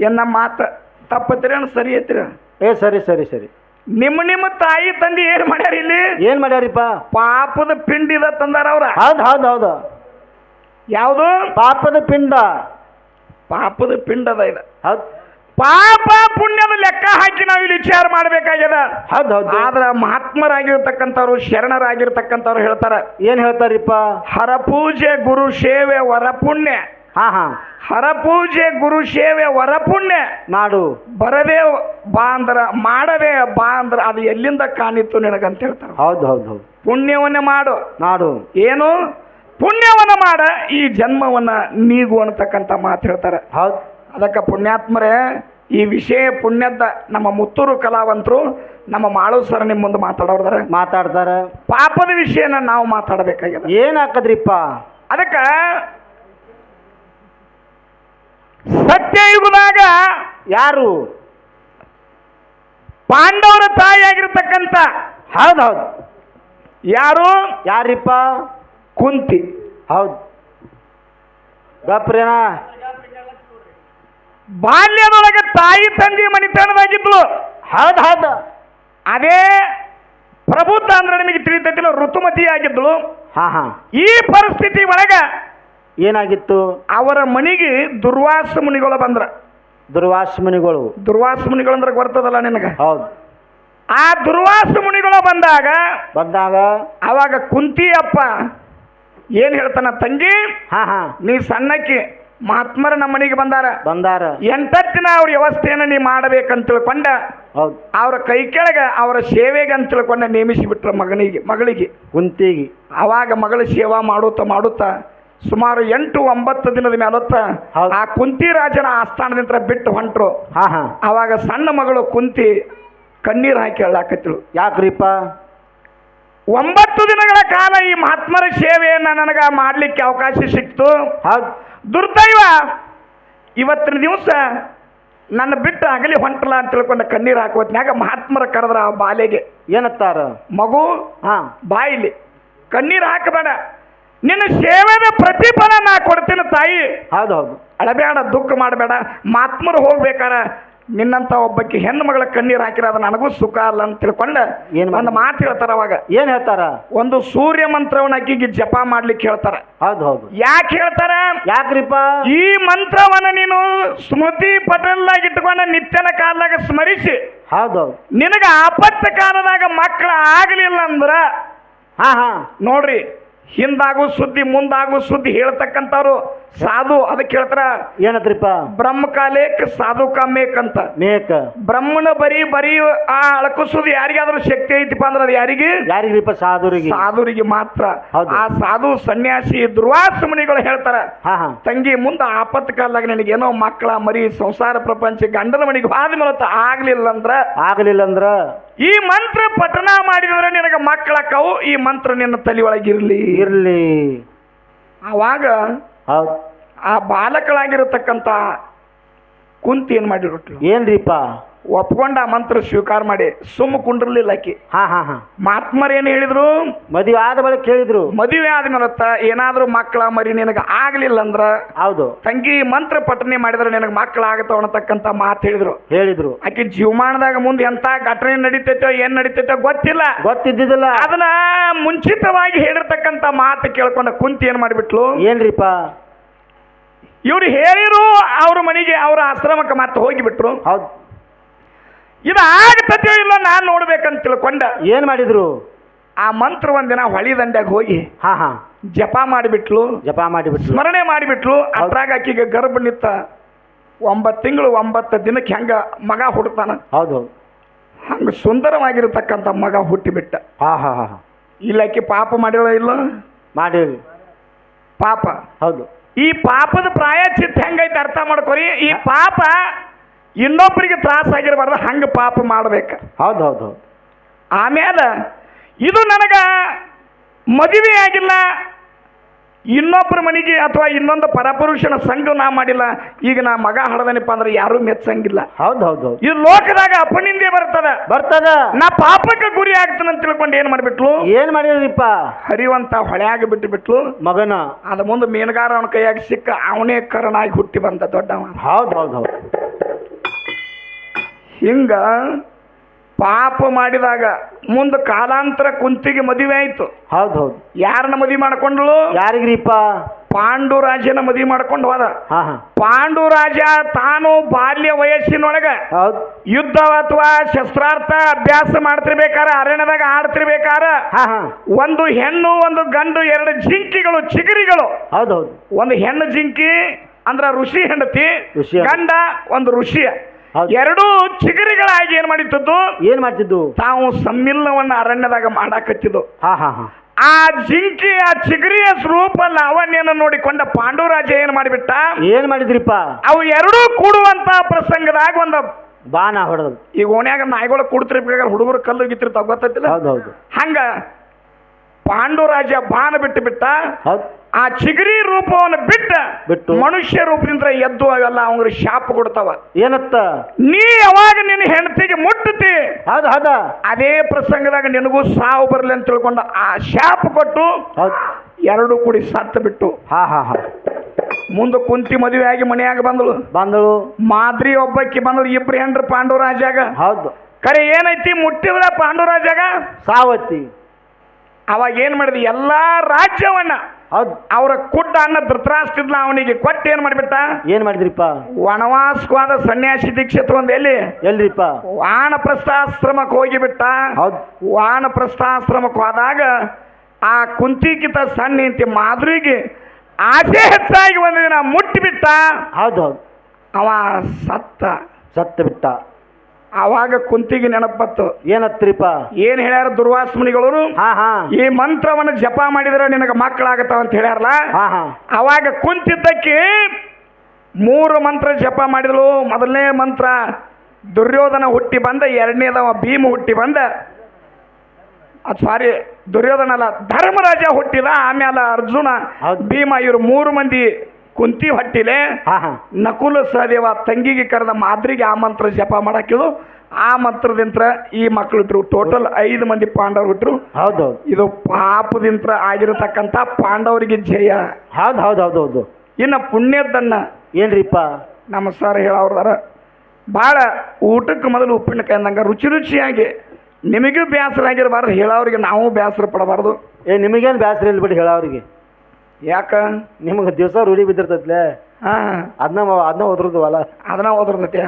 ಏನು ನಮ್ಮ ಮಾತು ತಪ್ಪತ್ತೀರ ಸರಿ ಐತ್ರ? ಏ ಸರಿ ಸರಿ ಸರಿ. ನಿಮ್ಮ ನಿಮ್ಮ ತಾಯಿ ತಂದೆ ಏನು ಮಾಡ್ಯಾರ ಇಲ್ಲಿ? ಏನು ಮಾಡ್ಯಾರಿಪ್ಪ? ಪಾಪದ ಪಿಂಡಿದ ತಂದಾರ ಅವ್ರ. ಹೌದು ಹೌದು ಹೌದು. ಯಾವುದು? ಪಾಪದ ಪಿಂಡ. ಪಾಪದ ಪಿಂಡದ ಇದು. ಹೌದು. ಪಾಪ ಪುಣ್ಯದ ಲೆಕ್ಕ ಹಾಕಿ ನಾವು ಇಲ್ಲಿ ವಿಚಾರ ಮಾಡ್ಬೇಕಾಗ್ಯದ. ಹೌದು ಹೌದು ಆದ್ರ ಮಹಾತ್ಮರಾಗಿರ್ತಕ್ಕಂಥವ್ರು ಶರಣರಾಗಿರ್ತಕ್ಕಂಥವ್ರು ಹೇಳ್ತಾರ. ಏನ್ ಹೇಳ್ತಾರಿಪ್ಪ? ಹರಪೂಜೆ ಗುರು ಸೇವೆ ವರ ಪುಣ್ಯ ಹಾ ಹಾ. ಹರಪೂಜೆ ಗುರು ಸೇವೆ ವರಪುಣ್ಯ. ಮಾಡು. ಬರದೇ ಬಾ ಅಂದ್ರೆ ಮಾಡದೇ ಬಾ ಅಂದ್ರೆ ಅದು ಎಲ್ಲಿಂದ ಕಾಣಿತ್ತು ನಿನಗಂತ ಹೇಳ್ತಾರೆ. ಹೌದು ಹೌದು ಹೌದು. ಪುಣ್ಯವನ್ನ ಮಾಡು. ನಾಡು ಏನು? ಪುಣ್ಯವನ್ನ ಮಾಡ. ಈ ಜನ್ಮವನ್ನ ನೀಗು ಅನ್ನತಕ್ಕಂಥ ಮಾತು ಹೇಳ್ತಾರೆ. ಹೌದು. ಅದಕ್ಕೆ ಪುಣ್ಯಾತ್ಮರೇ ಈ ವಿಷಯ ಪುಣ್ಯದ ನಮ್ಮ ಮುತ್ತೂರು ಕಲಾವಂತರು ನಮ್ಮ ಮಾಳು ಸರ್ ನಿಮ್ಮ ಮುಂದೆ ಮಾತಾಡೋರ್ದಾರ. ಮಾತಾಡ್ತಾರೆ. ಪಾಪದ ವಿಷಯನ ನಾವು ಮಾತಾಡಬೇಕಾಗ್ಯದ ಏನ್ ಹಾಕದ್ರಿಪ್ಪ ಅದಕ್ಕೆ ಸತ್ಯಯುಗದಾಗ ಯಾರು? ಪಾಂಡವರ ತಾಯಿಯಾಗಿರ್ತಕ್ಕಂಥ ಹೌದು ಹೌದು ಯಾರು? ಯಾರಿಪ್ಪ? ಕುಂತಿ. ಹೌದು. ಗಪ್ರೇನಾ? ಬಾಲ್ಯದೊಳಗೆ ತಾಯಿ ತಂದೆ ಮಣಿತನದಾಗಿದ್ಲು. ಹೌದು ಹೌದು ಅದೇ ಪ್ರಬುದ್ಧ ಅಂದ್ರೆ ನಿಮಗೆ ತಿಳಿತೈತಿಲ್ಲ ಋತುಮತಿ ಆಗಿದ್ಳು ಹಾ ಹಾ. ಈ ಪರಿಸ್ಥಿತಿ ಒಳಗ ಏನಾಗಿತ್ತು? ಅವರ ಮನೆಗೆ ದುರ್ವಾಸ ಮುನಿಗಳು ಬಂದ್ರ. ದುರ್ವಾಸ ಮುನಿಗಳು. ದುರ್ವಾಸ ಮುನಿಗಳು ಅಂದ್ರೆ ಬರ್ತದಲ್ಲ ನಿನಗ? ಹೌದು. ಆ ದುರ್ವಾಸ ಮುನಿಗಳು ಬಂದಾಗ ಬಂದಾಗ ಅವಾಗ ಕುಂತಿ ಅಪ್ಪ ಏನ್ ಹೇಳ್ತಾನ ತಂಗಿ ಹಾ ಹಾ. ನೀ ಸಣ್ಣಕ್ಕಿ ಮಹಾತ್ಮರ ನಮ್ಮ ಮನೆಗೆ ಬಂದಾರ. ಬಂದಾರ. ಎಂಟತ್ತಿನ ಅವ್ರ ವ್ಯವಸ್ಥೆಯನ್ನು ನೀ ಮಾಡಬೇಕಂತ ತಿಳ್ಕೊಂಡ ಹೌದು. ಅವರ ಕೈ ಕೆಳಗ ಅವರ ಸೇವೆಗೆ ಅಂತ ತಿಳ್ಕೊಂಡ ನೇಮಿಸಿ ಬಿಟ್ರ ಮಗನಿಗೆ ಮಗಳಿಗೆ. ಕುಂತಿಗೆ. ಅವಾಗ ಮಗಳ ಸೇವಾ ಮಾಡುತ್ತಾ ಮಾಡುತ್ತಾ ಸುಮಾರು ಎಂಟು ಒಂಬತ್ತು ದಿನದ ಮೇಲತ್ತ ಹೌದು. ಆ ಕುಂತಿ ರಾಜನ ಆಸ್ಥಾನದಿಂದ ಬಿಟ್ಟು ಹೊಂಟ್ರು. ಹಾ ಹಾ. ಅವಾಗ ಸಣ್ಣ ಮಗಳು ಕುಂತಿ ಕಣ್ಣೀರು ಹಾಕಿ ಹೇಳಾಕತ್ತಿಳು ಯಾಕ್ರಿಪ್ಪ? ಒಂಬತ್ತು ದಿನಗಳ ಕಾಲ ಈ ಮಹಾತ್ಮರ ಸೇವೆಯನ್ನ ನನಗ ಮಾಡಲಿಕ್ಕೆ ಅವಕಾಶ ಸಿಕ್ತು. ಹೌದು. ದುರ್ದೈವ ಇವತ್ತಿನ ದಿವಸ ನನ್ನ ಬಿಟ್ಟು ಅಗಲಿ ಹೊಂಟಲ್ಲ ಅಂತ ತಿಳ್ಕೊಂಡ ಕಣ್ಣೀರು ಹಾಕೋತ್ನ್ಯಾಗ ಮಹಾತ್ಮರ ಕರೆದ್ರ ಆ ಬಾಲೆಗೆ. ಏನತ್ತಾರ? ಮಗು ಹಾ. ಬಾಯಿಲಿ. ಕಣ್ಣೀರು ಹಾಕಬೇಡ. ನಿನ್ನ ಸೇವೆದ ಪ್ರತಿಫಲ ನಾ ಕೊಡ್ತೀನಿ ತಾಯಿ. ಹೌದು ಹೌದು. ಅಳಬೇಡ ದುಃಖ ಮಾಡಬೇಡ. ಮಾತ್ಮರು ಹೋಗ್ಬೇಕಾರ ನಿನ್ನಂತ ಒಬ್ಬಕ್ಕೆ ಹೆಣ್ಣು ಮಗಳ ಕಣ್ಣೀರು ಹಾಕಿರ ಅದು ನನಗೂ ಸುಖ ಅಲ್ಲ ಅಂತ ತಿಳ್ಕೊಂಡು. ಏನು ಒಂದು ಮಾತು ಹೇಳ್ತಾರ ಅವಾಗ. ಏನು ಹೇಳ್ತಾರ? ಒಂದು ಸೂರ್ಯ ಮಂತ್ರವನ್ನ ಆಕಿಗೆ ಜಪ ಮಾಡ್ಲಿಕ್ಕೆ ಹೇಳ್ತಾರ. ಹೌದು ಹೌದು. ಯಾಕೆ ಹೇಳ್ತಾರ? ಯಾಕ್ರಿಪ್ಪ? ಈ ಮಂತ್ರವನ್ನ ನೀನು ಸ್ಮೃತಿ ಪಟಲ್ಲಾಗಿ ಇಟ್ಕೊಂಡ ನಿತ್ಯನ ಕಾಲದಾಗ ಸ್ಮರಿಸಿ. ಹೌದು ಹೌದು. ನಿನಗ ಆಪತ್ತ ಕಾಲದಾಗ ಮಕ್ಕಳ ಆಗಲಿಲ್ಲ ಅಂದ್ರ ಹಾ ಹಾ. ನೋಡ್ರಿ ಹಿಂದಾಗು ಸುದ್ದಿ ಮುಂದಾಗು ಸುದ್ದಿ ಹೇಳ್ತಕ್ಕಂಥವ್ರು ಸಾಧು ಅದಕ್ಕೆ ಹೇಳ್ತಾರ ಏನತ್ರಿಪ್ಪ ಬ್ರಹ್ಮಕಾಲೇಕ್ ಸಾಧು ಕಾಮೇಕ್ ಅಂತ. ಮೇಕ. ಬ್ರಹ್ಮನ ಬರೀ ಬರೀ ಆ ಅಳಕಿಸೋದು ಯಾರಿಗಾದ್ರೂ ಶಕ್ತಿ ಐತಿಪ್ಪ ಅಂದ್ರೆ ಅದು ಯಾರಿಗೆ? ಯಾರಿಗ್ರಿಪ್ಪ? ಸಾಧುರಿಗೆ. ಸಾಧುರಿಗೆ ಮಾತ್ರ. ಹೌದು. ಆ ಸಾಧು ಸನ್ಯಾಸಿ ದುರ್ವಾಸ ಮುನಿಗಳು ಹೇಳ್ತಾರ ಹಾ ಹಾ. ತಂಗಿ ಮುಂದೆ ಆಪತ್ ಕಾಲದಾಗ ನಿನಗೇನೋ ಮಕ್ಕಳ ಮರಿ ಸಂಸಾರ ಪ್ರಪಂಚ ಗಂಡನ ಮನೆಗೆ ಹಾದಿ ಮೂಲತ ಆಗ್ಲಿಲ್ಲ ಅಂದ್ರ ಆಗ್ಲಿಲ್ಲ ಅಂದ್ರ ಈ ಮಂತ್ರ ಪಠನ ಮಾಡಿದ್ರೆ ನಿನಗೆ ಕವು ಈ ಮಂತ್ರ ನಿನ್ನ ತಲೆ ಒಳಗಿರ್ಲಿ. ಇರ್ಲಿ. ಆವಾಗ ಹೌದು. ಆ ಬಾಲಕಳಾಗಿರತಕ್ಕಂತ ಕುಂತಿ ಏನ್ ಮಾಡಿರುಟ್ಲು ಏನ್ರಿಪ್ಪ? ಒಪ್ಕೊಂಡ ಆ ಮಂತ್ರ ಸ್ವೀಕಾರ ಮಾಡಿ ಸುಮ್ಮ ಕುಂಡ್ರಲಿಲ್ಲ ಆಕಿ. ಹಾ ಹಾ ಹಾ. ಮಹಾತ್ಮರು ಏನು ಹೇಳಿದ್ರು? ಮದುವೆ ಆದ ಬಳಿಕ ಕೇಳಿದ್ರು. ಮದುವೆ ಆದ್ಮೇಲತ್ತ ಏನಾದ್ರೂ ಮಕ್ಕಳ ಮರಿ ನಿನಗೆ ಆಗ್ಲಿಲ್ಲ ಅಂದ್ರ ಹೌದು. ತಂಗಿ ಮಂತ್ರ ಪಠನೆ ಮಾಡಿದ್ರೆ ನಿನಗೆ ಮಕ್ಕಳು ಆಗತ್ತವ ಅನ್ನತಕ್ಕಂಥ ಮಾತು ಹೇಳಿದ್ರು. ಹೇಳಿದ್ರು. ಆಕಿ ಜೀವಮಾನದಾಗ ಮುಂದೆ ಎಂತ ಘಟನೆ ನಡೀತೈತೋ ಏನ್ ನಡೀತೈತೋ ಗೊತ್ತಿಲ್ಲ. ಗೊತ್ತಿದ್ದಿದ್ದಿಲ್ಲ. ಅದನ್ನ ಮುಂಚಿತವಾಗಿ ಹೇಳಿರ್ತಕ್ಕಂಥ ಮಾತು ಕೇಳ್ಕೊಂಡ ಕುಂತಿ ಏನ್ ಮಾಡಿಬಿಟ್ಲು? ಏನ್ರಿಪ್ಪ? ಇವ್ರು ಹೇಳಿರು ಅವ್ರ ಮನೆಗೆ ಅವರ ಆಶ್ರಮಕ್ಕೆ ಮತ್ತೆ ಹೋಗಿಬಿಟ್ರು. ಹೌದು. ಇದು ಆಗ್ತದೆಯೋ ಇಲ್ಲ ನಾನು ನೋಡ್ಬೇಕಂತ ತಿಳ್ಕೊಂಡ. ಏನ್ ಮಾಡಿದ್ರು? ಆ ಮಂತ್ರ ಒಂದಿನ ಹೊಳಿ ದಂಡ್ಯಾಗ ಹೋಗಿ ಹಾ ಹಾ. ಜಪ ಮಾಡಿಬಿಟ್ಲು. ಜಪ ಮಾಡಿಬಿಟ್ರು ಸ್ಮರಣೆ ಮಾಡಿಬಿಟ್ಲು. ಅದ್ರಾಗ ಆಕಿಗೆ ಗರ್ಭ ನಿತ್ತ ಒಂಬತ್ತು ತಿಂಗಳು ಒಂಬತ್ತು ದಿನಕ್ಕೆ ಹೆಂಗ ಮಗ ಹುಡ್ತಾನ ಹೌದು. ಹಂಗ ಸುಂದರವಾಗಿರತಕ್ಕಂಥ ಮಗ ಹುಟ್ಟಿಬಿಟ್ಟ. ಹಾ ಹಾ ಹಾ. ಇಲ್ಲ ಆಕಿ ಪಾಪ ಮಾಡಿರೋ ಇಲ್ಲ? ಮಾಡಿರಿ ಪಾಪ. ಹೌದು. ಈ ಪಾಪದ ಪ್ರಾಯಚಿತ್ತ ಹೆಂಗೈತೆ ಅರ್ಥ ಮಾಡ್ಕೊರಿ? ಈ ಪಾಪ ಇನ್ನೊಬ್ಬರಿಗೆ ತ್ರಾಸಾಗಿರಬಾರ್ದು ಹಂಗೆ ಹಂಗ ಪಾಪ ಮಾಡ್ಬೇಕು. ಹೌದು ಹೌದು ಹೌದು. ಆಮೇಲೆ ಇದು ನನಗೆ ಮದುವೆ ಆಗಿಲ್ಲ ಇನ್ನೊಬ್ಬರ ಮನೆಗೆ ಅಥವಾ ಇನ್ನೊಂದು ಪರಪುರುಷನ ಸಂಘ ನಾ ಮಾಡಿಲ್ಲ ಈಗ ನಾ ಮಗ ಹಡದನಪ್ಪ ಅಂದ್ರೆ ಯಾರು ಮೆಚ್ಚಂಗಿಲ್ಲ ಹೌದು ಹೌದು ಈ ಲೋಕದಾಗ ಅಪನಿಂದೆ ಬರ್ತದ. ಬರ್ತದ. ನಾ ಪಾಪಕ್ಕೆ ಗುರಿ ಆಗ್ತಾನಂತ ಅಂತ ತಿಳ್ಕೊಂಡು ಏನ್ ಮಾಡ್ಬಿಟ್ಲು? ಏನ್ ಮಾಡಿದ್ರಿಪ್ಪ? ಹರಿವಂತ ಹೊಳೆಯಾಗಿ ಬಿಟ್ಟು ಬಿಟ್ಲು ಮಗನ. ಅದ ಮುಂದೆ ಮೀನುಗಾರ ಅವನ ಕೈಯಾಗಿ ಸಿಕ್ಕ ಅವನೇ ಕರನಾಗಿ ಹುಟ್ಟಿ ಬಂದ ದೊಡ್ಡವ. ಹೌದು ಹೌದು ಹೌದು. ಹಿಂಗ ಪಾಪ ಮಾಡಿದಾಗ ಮುಂದೆ ಕಾಲಾಂತರ ಕುಂತಿಗೆ ಮದುವೆ ಆಯ್ತು. ಹೌದು ಹೌದು. ಯಾರನ್ನ ಮದುವೆ ಮಾಡ್ಕೊಂಡ್ಳು? ಯಾರಿಗ್ರಿಪ್ಪ? ಪಾಂಡುರಾಜನ ಮದುವೆ ಮಾಡ್ಕೊಂಡು ಹೋದ. ಹಾ ಹಾ. ಪಾಂಡುರಾಜ ತಾನು ಬಾಲ್ಯ ವಯಸ್ಸಿನೊಳಗ ಹೌದು. ಯುದ್ಧ ಅಥವಾ ಶಸ್ತ್ರಾರ್ಥ ಅಭ್ಯಾಸ ಮಾಡ್ತಿರ್ಬೇಕಾರ ಅರಣ್ಯದಾಗ ಆಡ್ತಿರ್ಬೇಕಾರ ಹಾ ಹಾ. ಒಂದು ಹೆಣ್ಣು ಒಂದು ಗಂಡು ಎರಡು ಜಿಂಕಿಗಳು ಚಿಗರಿಗಳು. ಹೌದು ಹೌದು. ಒಂದು ಹೆಣ್ಣು ಜಿಂಕಿ ಅಂದ್ರ ಋಷಿ ಹೆಂಡತಿ ಋಷಿ ಗಂಡ ಒಂದು ಋಷಿ ಹೌದು. ಎರಡೂ ಚಿಗರಿಗಳಾಗಿ ಏನ್ ಮಾಡಿದ್ದದ್ದು ಏನ್ ಮಾಡ್ತಿದ್ದು? ತಾವು ಸಮ್ಮಿಲನವನ್ನ ಅರಣ್ಯದಾಗ ಮಾಡಾಕತ್ತಿದ್ದು. ಹಾ ಹಾ ಹಾ. ಆ ಜಿಂಕಿ ಆ ಚಿಗರಿಯ ಸ್ವರೂಪ ಲಾವಣ್ಯನ ನೋಡಿಕೊಂಡ ಪಾಂಡುರಾಜ ಏನ್ ಮಾಡಿಬಿಟ್ಟ? ಏನ್ ಮಾಡಿದ್ರಿಪ್ಪ? ಅವು ಎರಡೂ ಕೂಡುವಂತ ಪ್ರಸಂಗದಾಗ ಒಂದು ಬಾನ ಹೊಡೆದ್ ಈಗ ಓಣ್ಯಾಗ ನಾಯಿಗಳ ಕೂಡ್ತಿರ್ಬೇಕಾದ್ರೆ ಹುಡುಗರು ಕಲ್ಲು ಗಿತ್ತಿರ್ತಾವ ಹೌದು ಹೌದು. ಹಂಗ ಪಾಂಡುರಾಜ ಬಾನ ಬಿಟ್ಟು ಬಿಟ್ಟ? ಹೌದು. ಆ ಚಿಗರಿ ರೂಪವನ್ನು ಬಿಟ್ಟ ಬಿಟ್ಟು? ಮನುಷ್ಯ ರೂಪದಿಂದ ಎದ್ದು ಅವೆಲ್ಲ ಅವ್ರ ಶಾಪ ಕೊಡ್ತಾವ. ಏನತ್ತ? ನೀ ಯಾವಾಗ ನಿನ್ನ ಹೆಂಡತಿಗೆ ಮುಟ್ಟತಿ? ಹೌದು ಹೌದಾ. ಅದೇ ಪ್ರಸಂಗದಾಗ ನಿನಗೂ ಸಾವು ಬರಲಿ ಅಂತ ತಿಳ್ಕೊಂಡ ಆ ಶಾಪ ಕೊಟ್ಟು ಎರಡು ಕೂಡಿ ಸತ್ತು ಬಿಟ್ಟು. ಹಾ ಹಾ ಹಾ. ಮುಂದೆ ಕುಂತಿ ಮದುವೆ ಆಗಿ ಮನೆಯಾಗ ಬಂದಳು. ಬಂದಳು. ಮಾದ್ರಿ ಒಬ್ಬಕ್ಕಿ ಬಂದಳು ಇಬ್ರು ಹೆಂಡ್ರು ಪಾಂಡುರಾಜಾಗ ಹೌದು. ಕರೆ ಏನೈತಿ ಮುಟ್ಟಿದ್ರ ಪಾಂಡುರಾಜಾಗ ಸಾವತ್ತಿ. ಅವಾಗ ಏನು ಮಾಡಿದ? ಎಲ್ಲ ರಾಜ್ಯವನ್ನ. ಹೌದು. ಅವರ ಕುಡ್ಡ ಅನ್ನ ಧೃತರಾಷ್ಟ್ರದ್ನ ಅವನಿಗೆ ಕೊಟ್ಟು ಏನ್ ಮಾಡಿಬಿಟ್ಟ? ಏನ್ ಮಾಡಿದ್ರಿಪ್ಪ? ವನವಾಸವಾದ ಸನ್ಯಾಸಿ ದೀಕ್ಷೆ ತಗೊಂಡು ಎಲ್ಲಿ? ಎಲ್ರಿಪ್ಪ? ವಾನಪ್ರಸ್ಥಾಶ್ರಮಕ್ಕೆ ಹೋಗಿಬಿಟ್ಟ. ಹೌದು. ವಾನಪ್ರಸ್ಥಾಶ್ರಮಕ್ಕೆ ಹೋದಾಗ ಆ ಕುಂತಿಕಿತ ಸಣ್ಣ ಇಂತಿ ಮಾಧುರಿಗೆ ಆಸೆ ಹೆಚ್ಚಾಗಿ ಒಂದು ದಿನ ಮುಟ್ಟಿಬಿಟ್ಟ. ಹೌದು ಹೌದು. ಅವ ಸತ್ತ. ಸತ್ತ ಬಿಟ್ಟ ಆವಾಗ ಕುಂತಿಗೆ ನೆನಪತ್ತು. ಏನತ್ರಿಪ್ಪ? ಏನ್ ಹೇಳ್ಯಾರ ದುರ್ವಾಸ ಮುನಿಗಳು ಹಾ ಹಾ. ಈ ಮಂತ್ರವನ್ನು ಜಪ ಮಾಡಿದ್ರೆ ನಿನಗೆ ಮಕ್ಕಳಾಗತ್ತಾವ ಅಂತ ಹೇಳ್ಯಾರಲ್ಲ? ಹಾ ಹಾ. ಅವಾಗ ಕುಂತಿದ್ದಕ್ಕೆ ಮೂರು ಮಂತ್ರ ಜಪ ಮಾಡಿದಳು ಮೊದಲನೇ ಮಂತ್ರ ದುರ್ಯೋಧನ ಹುಟ್ಟಿ ಬಂದ ಎರಡನೇದವ ಭೀಮ ಹುಟ್ಟಿ ಬಂದ. ಸಾರಿ ದುರ್ಯೋಧನ ಅಲ್ಲ ಧರ್ಮರಾಜ ಹುಟ್ಟಿದ ಆಮೇಲೆ ಅರ್ಜುನ. ಭೀಮ ಇವರು ಮೂರು ಮಂದಿ ಕುಂತಿ ಹೊಟ್ಟಿಲೆ ನಕುಲ ಸಹದೇವ ತಂಗಿಗೆ ಕರೆದ ಮಾದ್ರಿಗೆ ಆ ಮಂತ್ರ ಜಪ ಮಾಡಾಕಿದ್ರು ಆ ಮಂತ್ರದಿಂತ್ರ ಈ ಮಕ್ಕಳು ಇಟ್ರು ಟೋಟಲ್ ಐದು ಮಂದಿ ಪಾಂಡವರು ಇಟ್ರು ಹೌದು. ಹೌದು ಇದು ಪಾಪದಿಂದ ಆಗಿರತಕ್ಕಂತ ಪಾಂಡವರಿಗೆ ಜಯ. ಹೌದು ಹೌದು ಹೌದು ಹೌದು. ಇನ್ನು ಪುಣ್ಯದನ್ನ ಏನ್ರಿಪ್ಪ? ನಮ್ಮ ಸರ್ ಹೇಳವ್ರದಾರ. ಭಾಳ ಊಟಕ್ಕೆ ಮೊದಲು ಉಪ್ಪಿನಕಾಯಿ ಅಂದಂಗೆ ರುಚಿ ರುಚಿಯಾಗಿ ನಿಮಗೂ ಬೇಸರ ಆಗಿರಬಾರ್ದು ಹೇಳೋರಿಗೆ ನಾವು ಬೇಸರ ಪಡಬಾರ್ದು. ಏ ನಿಮಗೇನು ಬೇಸರ ಇಲ್ಲ ಬಿಡಿ ಹೇಳೋರಿಗೆ? ಯಾಕ? ನಿಮ್ಗೆ ದಿವಸ ರೂಢಿ ಬಿದ್ದಿರ್ತೈತ್ಲೆ? ಹಾಂ. ಅದನ್ನ ಅದನ್ನ ಓದ್ರದು ಹೊಲ ಅದನ್ನ ಓದಿರ್ತೈತೆ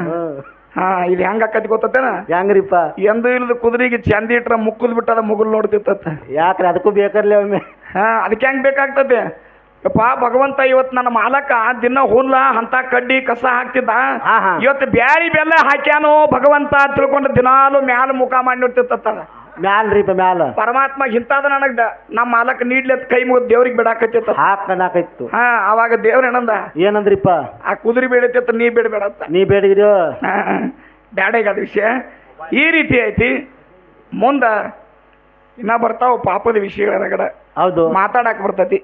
ಹಾ. ಇಲ್ಲಿ ಹೆಂಗ ಆಕತಿ ಗೊತ್ತೇನ ಹೆಂಗ್ರಿಪ್ಪ? ಎಂದು ಇಲ್ಲದ ಕುದುರೆಗೆ ಚಂದ ಇಟ್ರ ಮುಕ್ಕದ್ ಬಿಟ್ಟದ ಮುಗುಲ್ ನೋಡ್ತಿರ್ತತೆ ಯಾಕ್ರಿ ಅದಕ್ಕೂ ಬೇಕರ್ಲಿ ಒಮ್ಮೆ? ಹಾ ಅದಕ್ಕೆ ಹೆಂಗ್ ಬೇಕಾಗ್ತದೆ? ಯಪ್ಪ ಭಗವಂತ ಇವತ್ತು ನನ್ನ ಮಾಲಕ ದಿನ ಹುಲ್ಲ ಅಂತ ಕಡ್ಡಿ ಕಸ ಹಾಕ್ತಿದ್ದ. ಇವತ್ತು ಬ್ಯಾರಿ ಬೆಲ್ಲ ಹಾಕ್ಯಾನು ಭಗವಂತ ತಿಳ್ಕೊಂಡು ದಿನಾಲು ಮ್ಯಾಲ ಮುಖ ಮಾಡಿ ನೋಡ್ತಿರ್ತದ ರೀ ಮ್ಯಾಲ. ಪರಮಾತ್ಮ ಇಂತಾದ ನನಗ ನಮ್ಮ ಮಾಲಕ ನೀಡ್ಲಿ ಕೈ ಮುಗಿದ್ ದೇವ್ರಿಗೆ ಬಿಡಾಕತ್ತಿತ್ತು ಹಾ ನಾಕೈತು ಹಾ ಅವಾಗ ದೇವ್ರ ಏನಂದ? ಏನಂದ್ರಿಪ್ಪ? ಆ ಕುದುರೆ ಬೇಡತ್ತಿತ್ತು ನೀ ಬೇಡಬೇಡ ಅಂತ ನೀ ಬೇಡಿಗಿರಿ? ಬ್ಯಾಡೇಗ ಬ್ಯಾಡ ಈಗ ಅದು ವಿಷಯ. ಈ ರೀತಿ ಐತಿ. ಮುಂದ ಇನ್ನ ಬರ್ತಾವ ಪಾಪದ ವಿಷಯಗಳ ರಗಡ. ಹೌದು. ಮಾತಾಡಕ್ ಬರ್ತೈತಿ.